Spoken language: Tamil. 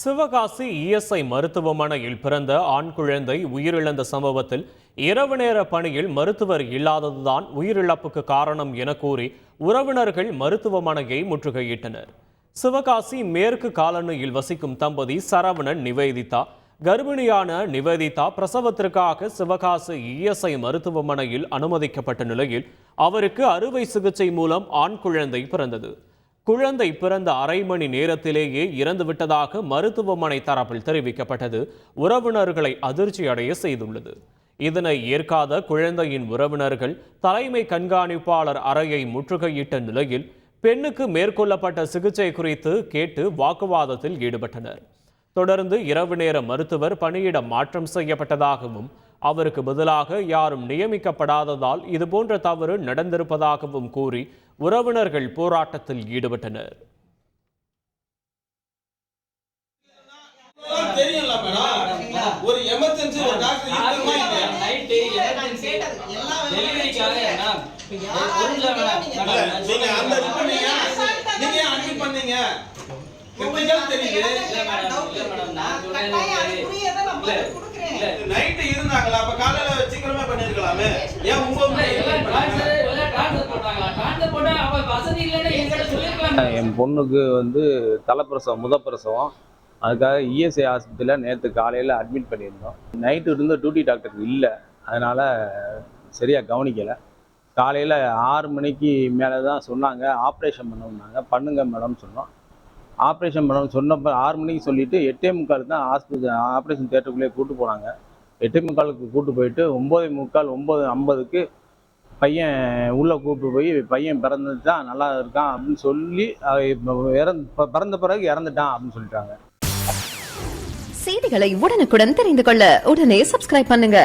சிவகாசி இஎஸ்ஐ மருத்துவமனையில் பிறந்த ஆண் குழந்தை உயிரிழந்த சம்பவத்தில் இரவு நேர பணியில் மருத்துவர் இல்லாததுதான் உயிரிழப்புக்கு காரணம் என கூறி உறவினர்கள் மருத்துவமனையை முற்றுகையிட்டனர். சிவகாசி மேற்கு காலனியில் வசிக்கும் தம்பதி சரவணன் நிவேதிதா கர்ப்பிணியான நிவேதிதா பிரசவத்திற்காக சிவகாசி இஎஸ்ஐ மருத்துவமனையில் அனுமதிக்கப்பட்ட நிலையில் அவருக்கு அறுவை சிகிச்சை மூலம் ஆண் குழந்தை பிறந்தது. குழந்தை பிறந்த அரை மணி நேரத்திலேயே இறந்துவிட்டதாக மருத்துவமனை தரப்பில் தெரிவிக்கப்பட்டது. உறவினர்களை அதிர்ச்சியடைய செய்துள்ளது. இதனை ஏற்காத குழந்தையின் உறவினர்கள் தலைமை கண்காணிப்பாளர் அறையை முற்றுகையிட்ட நிலையில் பெண்ணுக்கு மேற்கொள்ளப்பட்ட சிகிச்சை குறித்து கேட்டு வாக்குவாதத்தில் ஈடுபட்டனர். தொடர்ந்து இரவு நேர மருத்துவர் பணியிட மாற்றம் செய்யப்பட்டதாகவும் அவருக்கு பதிலாக யாரும் நியமிக்கப்படாததால் இதுபோன்ற தவறு நடந்திருப்பதாகவும் கூறி உறவினர்கள் போராட்டத்தில் ஈடுபட்டனர். ஒரு எமர்ஜென்சி ஒரு டாக்டர் இருக்குமா இல்லையா? நைட்டு எமர்ஜென்சி டெலிவரிக்காக மேடம் ஒரு நிமிஷம் மேடம் இல்ல, மேடம். நீங்க அந்த இது பண்ணீங்க நீங்க ஏன் அட்மிட் பண்ணீங்க கிரிட்டிக்கல் தெரியுது. இல்ல மேடம். இல்ல மேடம். நான் சொல்றேன் நைட்டு இருந்தாங்களா? அப்ப காலையில சீக்கிரமே பண்ணிருக்கலாமே. ஏன் சொல்லிருக்கலாம். என் பொண்ணுக்கு வந்து தலைப்பிரசவம் முதப்பிரசவம். அதுக்காக இஎஸ்ஐ ஆஸ்பத்திரியில் நேற்று காலையில் அட்மிட் பண்ணியிருந்தோம். நைட்டு இருந்த டியூட்டி டாக்டர் இல்லை. அதனால் சரியாக கவனிக்கலை. காலையில் ஆறு மணிக்கு மேலே தான் சொன்னாங்க. ஆப்ரேஷன் பண்ணணும்னாங்க. பண்ணுங்க மேடம் சொன்னோம். ஆப்ரேஷன் பண்ணணும் சொன்னப்போ ஆறு மணிக்கு சொல்லிவிட்டு எட்டே முக்கால் தான் ஹாஸ்பிட்டல் ஆப்ரேஷன் தேட்டருக்குள்ளேயே கூட்டு போனாங்க. எட்டே முக்காலுக்கு கூட்டு போயிட்டு ஒம்பது முக்கால் ஒம்பது ஐம்பதுக்கு பையன் உள்ளே கூப்பிட்டு போய் பையன் பிறந்தது தான் நல்லா இருக்கான் அப்படின்னு சொல்லி இறந்து பிறந்த பிறகு இறந்துட்டான் அப்படின்னு சொல்லிட்டாங்க. செய்திகளை உடனுக்குடன் தெரிந்து கொள்ள உடனே சப்ஸ்கிரைப் பண்ணுங்க.